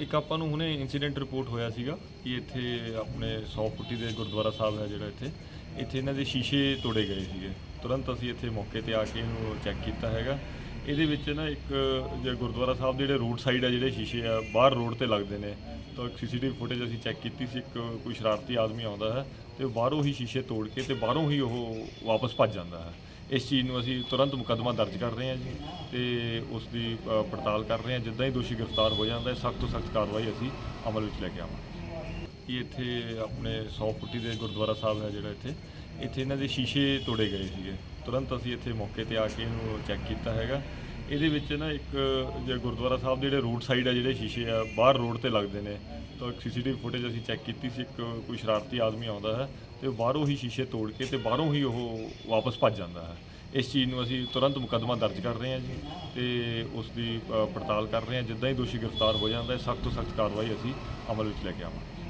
ਇੱਕ ਆਪਾਂ ਨੂੰ ਹੁਣੇ ਇਨਸੀਡੈਂਟ ਰਿਪੋਰਟ ਹੋਇਆ ਸੀਗਾ ਕਿ ਇੱਥੇ ਆਪਣੇ 100 ਫੁੱਟੀ ਦੇ ਗੁਰਦੁਆਰਾ ਸਾਹਿਬ ਹੈ ਜਿਹੜਾ ਇੱਥੇ ਇੱਥੇ ਇਹਨਾਂ ਦੇ ਸ਼ੀਸ਼ੇ ਤੋੜੇ ਗਏ ਸੀਗੇ। ਤੁਰੰਤ ਅਸੀਂ ਇੱਥੇ ਮੌਕੇ ਤੇ ਆ ਕੇ ਇਹਨੂੰ ਚੈੱਕ ਕੀਤਾ ਹੈਗਾ। ਇਹਦੇ ਵਿੱਚ ਨਾ ਇੱਕ ਜੇ ਗੁਰਦੁਆਰਾ ਸਾਹਿਬ ਦੇ ਜਿਹੜੇ ਰੋਡ ਸਾਈਡ ਆ, ਜਿਹੜੇ ਸ਼ੀਸ਼ੇ ਆ, ਬਾਹਰ ਰੋਡ ਤੇ ਲੱਗਦੇ ਨੇ। ਤਾਂ ਇੱਕ ਸੀਸੀਟੀਵੀ ਫੁਟੇਜ ਅਸੀਂ ਚੈੱਕ ਕੀਤੀ ਸੀ, ਇੱਕ ਕੋਈ ਸ਼ਰਾਰਤੀ ਆਦਮੀ ਆਉਂਦਾ ਹੈ ਤੇ ਬਾਹਰੋਂ ਹੀ ਸ਼ੀਸ਼ੇ ਤੋੜ ਕੇ ਤੇ ਬਾਹਰੋਂ ਹੀ ਉਹ ਵਾਪਸ ਭੱਜ ਜਾਂਦਾ ਹੈ। ਇਸ ਚੀਜ਼ ਨੂੰ ਅਸੀਂ ਤੁਰੰਤ ਮੁਕੱਦਮਾ ਦਰਜ ਕਰ ਰਹੇ ਹਾਂ ਜੀ ਤੇ ਉਸ ਦੀ ਅ, ਪੜਤਾਲ ਕਰ ਰਹੇ ਹਾਂ। ਜਿੱਦਾਂ ਹੀ ਦੋਸ਼ੀ ਗ੍ਰਿਫਤਾਰ ਹੋ ਜਾਂਦਾ ਹੈ ਸਖਤ ਤੋਂ ਸਖਤ ਕਾਰਵਾਈ ਅਸੀਂ ਅਮਲ ਵਿੱਚ ਲੈ ਕੇ ਆਵਾਂਗੇ। ਕਿ ਇੱਥੇ ਆਪਣੇ 100 ਫੁੱਟੀ ਦੇ ਗੁਰਦੁਆਰਾ ਸਾਹਿਬ ਹੈ ਜਿਹੜਾ ਇੱਥੇ। ਇੱਥੇ ਇਹਨਾਂ ਦੇ ਸ਼ੀਸ਼ੇ ਤੋੜੇ ਗਏ ਸੀਗੇ। ਤੁਰੰਤ ਅਸੀਂ ਇੱਥੇ ਮੌਕੇ ਤੇ ਆ ਕੇ ਇਹਨੂੰ ਚੈੱਕ ਕੀਤਾ ਹੈਗਾ। ਇਹਦੇ ਵਿੱਚ ਨਾ ਇੱਕ, ਜੇ ਗੁਰਦੁਆਰਾ ਸਾਹਿਬ ਦੇ ਜਿਹੜੇ ਰੋਡ ਸਾਈਡ ਆ, ਜਿਹੜੇ ਸ਼ੀਸ਼ੇ ਆ, ਬਾਹਰ ਰੋਡ ਤੇ ਲੱਗਦੇ ਨੇ, ਤਾਂ ਇੱਕ ਸੀਸੀਟੀਵੀ ਫੁਟੇਜ ਅਸੀਂ ਚੈੱਕ ਕੀਤੀ ਸੀ, ਇੱਕ ਕੋਈ ਸ਼ਰਾਰਤੀ ਆਦਮੀ ਆਉਂਦਾ ਹੈ ਤੇ ਬਾਹਰੋਂ ਹੀ ਸ਼ੀਸ਼ੇ ਤੋੜ ਕੇ ਤੇ ਬਾਹਰੋਂ ਹੀ ਉਹ ਵਾਪਸ ਭੱਜ ਜਾਂਦਾ ਹੈ। ਇਸ ਚੀਜ਼ ਨੂੰ ਅਸੀਂ ਤੁਰੰਤ ਮੁਕੱਦਮਾ ਦਰਜ ਕਰ ਰਹੇ ਹਾਂ ਜੀ ਤੇ ਉਸ ਦੀ ਪੜਤਾਲ ਕਰ ਰਹੇ ਹਾਂ। ਜਿੱਦਾਂ ਹੀ ਦੋਸ਼ੀ ਗ੍ਰਿਫਤਾਰ ਹੋ ਜਾਂਦਾ ਹੈ, ਸਖਤ ਤੋਂ ਸਖਤ ਕਾਰਵਾਈ ਅਸੀਂ ਅਮਲ ਵਿੱਚ ਲੈ ਕੇ ਆਵਾਂਗੇ।